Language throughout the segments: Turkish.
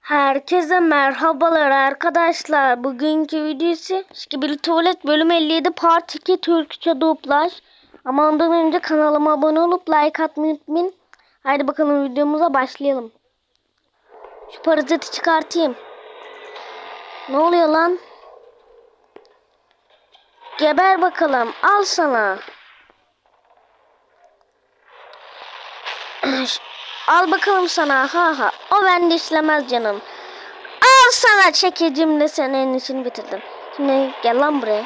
Herkese merhabalar arkadaşlar. Bugünkü videosu Şikibili Tuvalet bölüm 57 part 2 Türkçe dublaj. Ama ondan önce kanalıma abone olup like atmayı unutmayın. Haydi bakalım videomuza başlayalım. Şu paraziti çıkartayım. Ne oluyor lan? Geber bakalım. Al sana. Al bakalım sana. Ha ha. O bende işlemez canım. Al sana çekicimle senin için bitirdim. Şimdi gel lan buraya.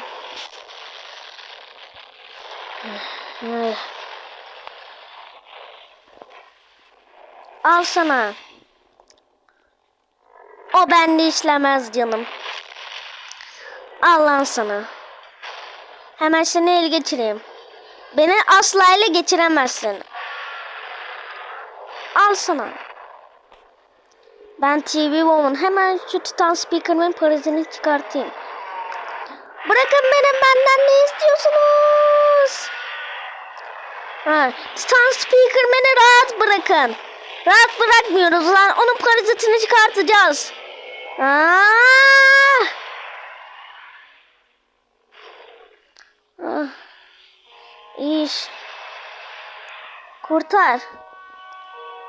Ay. Al sana. O bende işlemez canım. Al lan sana. Hemen seni el geçireyim. Beni asla ele geçiremezsin. Al sana. Ben TV Woman. Hemen şu Titan Speaker'ın parazini çıkartayım. Bırakın benim benden ne istiyorsunuz? Ha, Titan Speaker'man'ı rahat bırakın. Rahat bırakmıyoruz lan. Onun parazitini çıkartacağız. Ah. İş. Kurtar.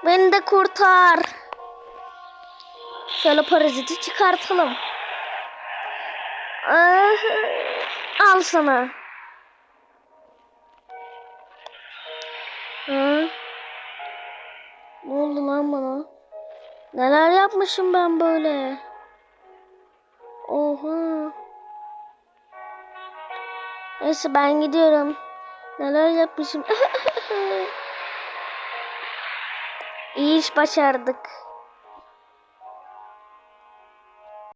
Beni de kurtar. Şöyle paraziti çıkartalım. Ah, Al sana. Ha? Ne oldu lan bana? Neler yapmışım ben böyle? Oha. Neyse ben gidiyorum. Neler yapmışım. İyi iş başardık.